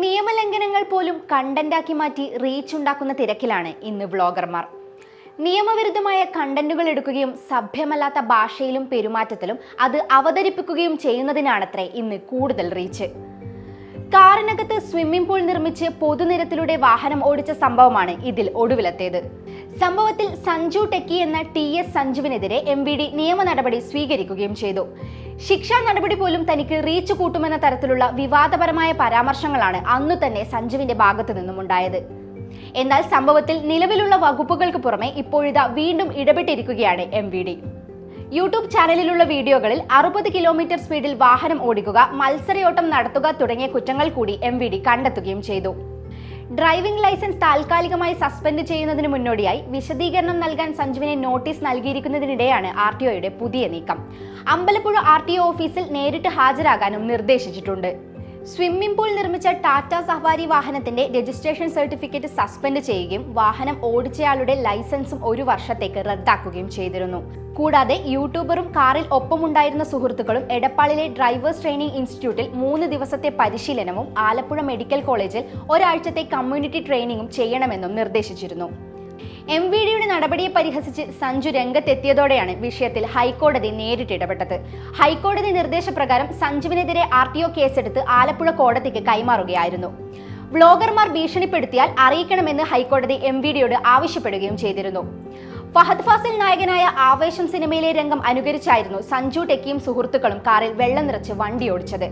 നിയമലംഘനങ്ങൾ പോലും കണ്ടന്റാക്കി മാറ്റി റീച്ച് ഉണ്ടാക്കുന്ന തിരക്കിലാണ് ഇന്ന് വ്ളോഗർമാർ. നിയമവിരുദ്ധമായ കണ്ടന്റുകൾ എടുക്കുകയും സഭ്യമല്ലാത്ത ഭാഷയിലും പെരുമാറ്റത്തിലും അത് അവതരിപ്പിക്കുകയും ചെയ്യുന്നതിനാണത്രേ ഇന്ന് കൂടുതൽ റീച്ച്. കാറിനകത്ത് സ്വിമ്മിംഗ് പൂൾ നിർമ്മിച്ച് പൊതുനിരത്തിലൂടെ വാഹനം ഓടിച്ച സംഭവമാണ് ഇതിൽ ഒടുവിലത്തേത് സംഭവത്തിൽ സഞ്ജു ടെക്കി എന്ന ടി എസ് സഞ്ജുവിനെതിരെ എം വി ഡി നിയമ നടപടി സ്വീകരിക്കുകയും ചെയ്തു. ശിക്ഷാ നടപടി പോലും തനിക്ക് റീച്ച് കൂട്ടുമെന്ന തരത്തിലുള്ള വിവാദപരമായ പരാമർശങ്ങളാണ് അന്നു തന്നെ സഞ്ജുവിന്റെ ഭാഗത്തു നിന്നും ഉണ്ടായത്. എന്നാൽ സംഭവത്തിൽ നിലവിലുള്ള വകുപ്പുകൾക്ക് പുറമെ ഇപ്പോഴിതാ വീണ്ടും ഇടപെട്ടിരിക്കുകയാണ് എം വി ഡി. യൂട്യൂബ് ചാനലിലുള്ള വീഡിയോകളിൽ അറുപത് കിലോമീറ്റർ സ്പീഡിൽ വാഹനം ഓടിക്കുക മത്സരയോട്ടം നടത്തുക തുടങ്ങിയ കുറ്റങ്ങൾ കൂടി എം വി ഡി കണ്ടെത്തുകയും ചെയ്തു. ഡ്രൈവിംഗ് ലൈസൻസ് താൽക്കാലികമായി സസ്പെൻഡ് ചെയ്യുന്നതിന് മുന്നോടിയായി വിശദീകരണം നൽകാൻ സഞ്ജുവിനെ നോട്ടീസ് നൽകിയിരിക്കുന്നതിനിടെയാണ് ആർ ടി ഒയുടെ പുതിയ നീക്കം. അമ്പലപ്പുഴ ആർ ടി ഒ ഓഫീസിൽ നേരിട്ട് ഹാജരാകാനും നിർദ്ദേശിച്ചിട്ടുണ്ട്. സ്വിമ്മിംഗ് പൂൾ നിർമ്മിച്ച ടാറ്റ സഫാരി വാഹനത്തിന്റെ രജിസ്ട്രേഷൻ സർട്ടിഫിക്കറ്റ് സസ്പെൻഡ് ചെയ്യുകയും വാഹനം ഓടിച്ചയാളുടെ ലൈസൻസും ഒരു വർഷത്തേക്ക് റദ്ദാക്കുകയും ചെയ്തിരുന്നു. കൂടാതെ യൂട്യൂബറും കാറിൽ ഒപ്പമുണ്ടായിരുന്ന സുഹൃത്തുക്കളും എടപ്പാളിലെ ഡ്രൈവേഴ്സ് ട്രെയിനിംഗ് ഇൻസ്റ്റിറ്റ്യൂട്ടിൽ മൂന്ന് ദിവസത്തെ പരിശീലനവും ആലപ്പുഴ മെഡിക്കൽ കോളേജിൽ ഒരാഴ്ചത്തെ കമ്മ്യൂണിറ്റി ട്രെയിനിങ്ങും ചെയ്യണമെന്നും നിർദ്ദേശിച്ചിരുന്നു. എം വി നടപടിയെ പരിഹസിച്ച് സഞ്ജു രംഗത്തെത്തിയതോടെയാണ് വിഷയത്തിൽ ഹൈക്കോടതി നേരിട്ട് ഇടപെട്ടത്. ഹൈക്കോടതി നിർദ്ദേശപ്രകാരം സഞ്ജുവിനെതിരെ ആർ ടി ഒ കേസെടുത്ത് ആലപ്പുഴ കോടതിക്ക് കൈമാറുകയായിരുന്നു. വ്ളോഗർമാർ ഭീഷണിപ്പെടുത്തിയാൽ അറിയിക്കണമെന്ന് ഹൈക്കോടതി എം വി ഡിയോട് ആവശ്യപ്പെടുകയും ചെയ്തിരുന്നു. ഫഹദ് ഫാസിൽ നായകനായ ആവേശം സിനിമയിലെ രംഗം അനുകരിച്ചായിരുന്നു സഞ്ജു ടെക്കിയും സുഹൃത്തുക്കളും കാറിൽ വെള്ളം നിറച്ച് വണ്ടി ഓടിച്ചത്.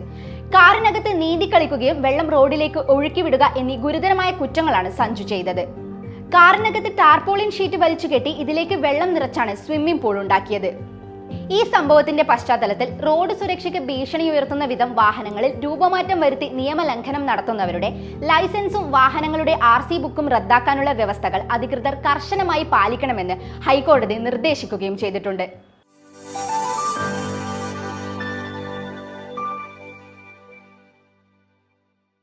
കാറിനകത്ത് നീന്തി കളിക്കുകയും വെള്ളം റോഡിലേക്ക് ഒഴുക്കിവിടുക എന്നീ ഗുരുതരമായ കുറ്റങ്ങളാണ് സഞ്ജു ചെയ്തത്. കാറിനകത്ത് ടാർപോളിൻ ഷീറ്റ് വലിച്ചു കെട്ടി ഇതിലേക്ക് വെള്ളം നിറച്ചാണ് സ്വിമ്മിംഗ് പൂൾ ഉണ്ടാക്കിയത്. ഈ സംഭവത്തിന്റെ പശ്ചാത്തലത്തിൽ റോഡ് സുരക്ഷയ്ക്ക് ഭീഷണി ഉയർത്തുന്ന വിധം വാഹനങ്ങളിൽ രൂപമാറ്റം വരുത്തി നിയമലംഘനം നടത്തുന്നവരുടെ ലൈസൻസും വാഹനങ്ങളുടെ ആർ സി ബുക്കും റദ്ദാക്കാനുള്ള വ്യവസ്ഥകൾ അധികൃതർ കർശനമായി പാലിക്കണമെന്ന് ഹൈക്കോടതി നിർദ്ദേശിക്കുകയും ചെയ്തിട്ടുണ്ട്.